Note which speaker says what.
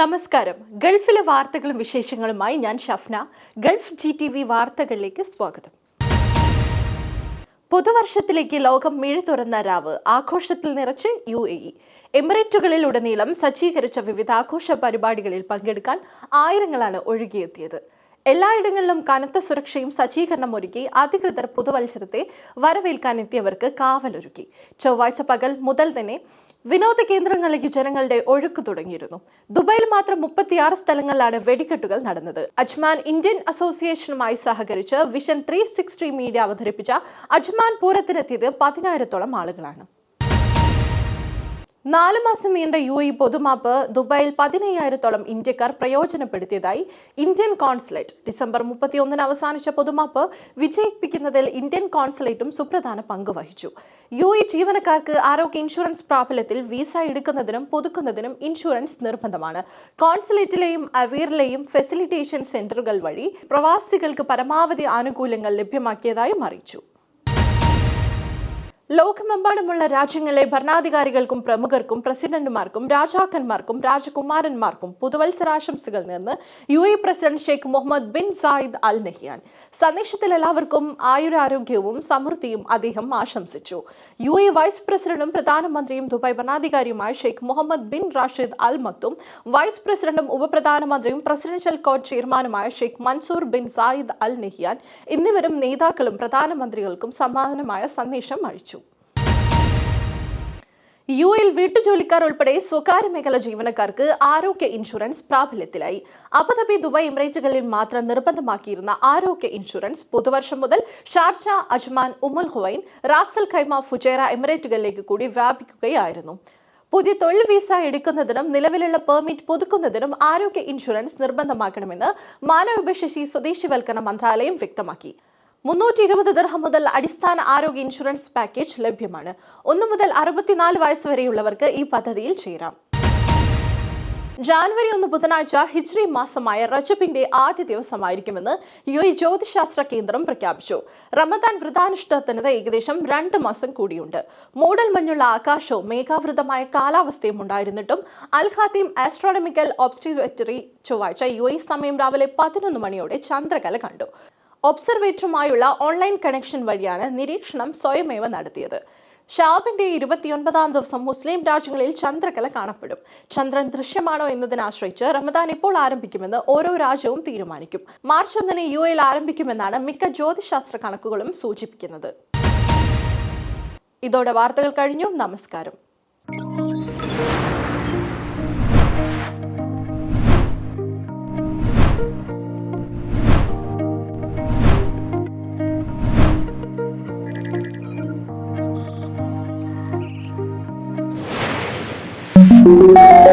Speaker 1: നമസ്കാരം. ഗൾഫിലെ വാർത്തകളും വിശേഷങ്ങളുമായി ഞാൻ Shafna. Gulf G T V വാർത്തകളിലേക്ക് സ്വാഗതം. പുതുവർഷത്തിലേക്ക് ലോകം മിഴി തുറന്ന രാവ് ആഘോഷത്തിൽ നിറച്ച് യു എ ഇ. എമിറേറ്റുകളിൽ ഉടനീളം സജ്ജീകരിച്ച വിവിധ ആഘോഷ പരിപാടികളിൽ പങ്കെടുക്കാൻ ആയിരങ്ങളാണ് ഒഴുകിയെത്തിയത്. എല്ലായിടങ്ങളിലും കനത്ത സുരക്ഷയും സജ്ജീകരണം ഒരുക്കി അധികൃതർ പുതുവത്സരത്തെ വരവേൽക്കാൻ എത്തിയവർക്ക് കാവലൊരുക്കി. ചൊവ്വാഴ്ച പകൽ മുതൽ തന്നെ വിനോദ കേന്ദ്രങ്ങളിലേക്ക് ജനങ്ങളുടെ ഒഴുക്ക് തുടങ്ങിയിരുന്നു. ദുബായിൽ മാത്രം മുപ്പത്തിയാറ് സ്ഥലങ്ങളിലാണ് വെടിക്കെട്ടുകൾ നടന്നത്. അജ്മാൻ ഇന്ത്യൻ അസോസിയേഷനുമായി സഹകരിച്ച് വിഷൻ ത്രീ മീഡിയ അവതരിപ്പിച്ച അജ്മാൻ പൂരത്തിനെത്തിയത് പതിനായിരത്തോളം ആളുകളാണ്. നാല് മാസം നീണ്ട യു എ പൊതുമാപ്പ് ദുബായിൽ പതിനയ്യായിരത്തോളം ഇന്ത്യക്കാർ പ്രയോജനപ്പെടുത്തിയതായി ഇന്ത്യൻ കോൺസുലേറ്റ് ഡിസംബർ മുപ്പത്തിയൊന്നിന് അവസാനിച്ച പൊതുമാപ്പ് വിജയിപ്പിക്കുന്നതിൽ ഇന്ത്യൻ കോൺസുലേറ്റും സുപ്രധാന പങ്ക് വഹിച്ചു. യു എ ജീവനക്കാർക്ക് ആരോഗ്യ ഇൻഷുറൻസ് പ്രാബല്യത്തിൽ വിസ എടുക്കുന്നതിനും പുതുക്കുന്നതിനും ഇൻഷുറൻസ് നിർബന്ധമാണ്. കോൺസുലേറ്റിലെയും അവീറിലെയും ഫെസിലിറ്റേഷൻ സെന്ററുകൾ വഴി പ്രവാസികൾക്ക് പരമാവധി ആനുകൂല്യങ്ങൾ ലഭ്യമാക്കിയതായും അറിയിച്ചു. ലോകമെമ്പാടുമുള്ള രാജ്യങ്ങളിലെ ഭരണാധികാരികൾക്കും പ്രമുഖർക്കും പ്രസിഡന്റുമാർക്കും രാജാക്കന്മാർക്കും രാജകുമാരന്മാർക്കും പുതുവത്സരാശംസകൾ നേർന്ന് U A president Sheikh Mohammed bin Zayed Al Nahyan. സന്ദേശത്തിൽ എല്ലാവർക്കും ആയുരാരോഗ്യവും സമൃദ്ധിയും അദ്ദേഹം ആശംസിച്ചു. യു എ വൈസ് പ്രസിഡന്റും പ്രധാനമന്ത്രിയും Dubai ഭരണാധികാരിയുമായ Sheikh Mohammed bin Rashid Al Maktoum vice പ്രസിഡന്റും ഉപപ്രധാനമന്ത്രിയും പ്രസിഡൻഷ്യൽ കോർട്ട് ചെയർമാനുമായ Sheikh Mansour bin Zayed Al Nahyan എന്നിവരും നേതാക്കളും പ്രധാനമന്ത്രികൾക്കും സമാനമായ സന്ദേശം അയച്ചു. യു എൽ വീട്ടുജോലിക്കാർ ഉൾപ്പെടെ സ്വകാര്യ മേഖല ജീവനക്കാർക്ക് ആരോഗ്യ ഇൻഷുറൻസ് പ്രാബല്യത്തിലായി. അബുദാബി ദുബായ് എമിറേറ്റുകളിൽ മാത്രം നിർബന്ധമാക്കിയിരുന്ന ആരോഗ്യ ഇൻഷുറൻസ് പുതുവർഷം മുതൽ Sharjah Ajman Umm al Quwain Ras al Khaimah Fujairah എമിറേറ്റുകളിലേക്ക് കൂടി വ്യാപിക്കുകയായിരുന്നു. പുതിയ തൊഴിൽ വിസ എടുക്കുന്നതിനും നിലവിലുള്ള പെർമിറ്റ് പുതുക്കുന്നതിനും ആരോഗ്യ ഇൻഷുറൻസ് നിർബന്ധമാക്കണമെന്ന് മാനവവിഭശേഷി സ്വദേശിവൽക്കരണ മന്ത്രാലയം വ്യക്തമാക്കി. മുന്നൂറ്റി ഇരുപത് ദർഹം മുതൽ അടിസ്ഥാന ആരോഗ്യ ഇൻഷുറൻസ് പാക്കേജ് ലഭ്യമാണ്. ഒന്നു മുതൽ അറുപത്തിനാല് വയസ്സ് വരെയുള്ളവർക്ക് ഈ പദ്ധതിയിൽ ചേരാം. ജാനുവരി ഒന്ന് ബുധനാഴ്ച ഹിജ്രി മാസമായ റജബിന്റെ ആദ്യ ദിവസമായിരിക്കുമെന്ന് യു എ ജ്യോതിശാസ്ത്ര കേന്ദ്രം പ്രഖ്യാപിച്ചു. റമദാൻ വ്രതാനുഷ്ഠാനത്തിന് ഏകദേശം രണ്ട് മാസം കൂടിയുണ്ട്. മൂടൽ മഞ്ഞുള്ള ആകാശവും മേഘാവൃതമായ കാലാവസ്ഥയും ഉണ്ടായിരുന്നിട്ടും അൽ ആസ്ട്രോണമിക്കൽ ഒബ്സർവേറ്ററി ചൊവ്വാഴ്ച യു എ സമയം രാവിലെ പതിനൊന്ന് മണിയോടെ ചന്ദ്രകല കണ്ടു. ഒബ്സർവേറ്ററുമായുള്ള ഓൺലൈൻ കണക്ഷൻ വഴിയാണ് നിരീക്ഷണം സ്വയമേവ നടത്തിയത്. ഷാബിന്റെ ഇരുപത്തിയൊൻപതാം ദിവസം മുസ്ലിം രാജ്യങ്ങളിൽ ചന്ദ്രകല കാണപ്പെടും. ചന്ദ്രൻ ദൃശ്യമാണോ എന്നതിനെ ആശ്രയിച്ച് റമദാൻ എപ്പോൾ ആരംഭിക്കുമെന്ന് ഓരോ രാജ്യവും തീരുമാനിക്കും. മാർച്ച് ഒന്നിന് യു എയിൽ ആരംഭിക്കുമെന്നാണ് മിക്ക ജ്യോതിശാസ്ത്ര കണക്കുകളും സൂചിപ്പിക്കുന്നത്. ഇതോടെ വാർത്തകൾ കഴിഞ്ഞു. നമസ്കാരം.
Speaker 2: Thank you.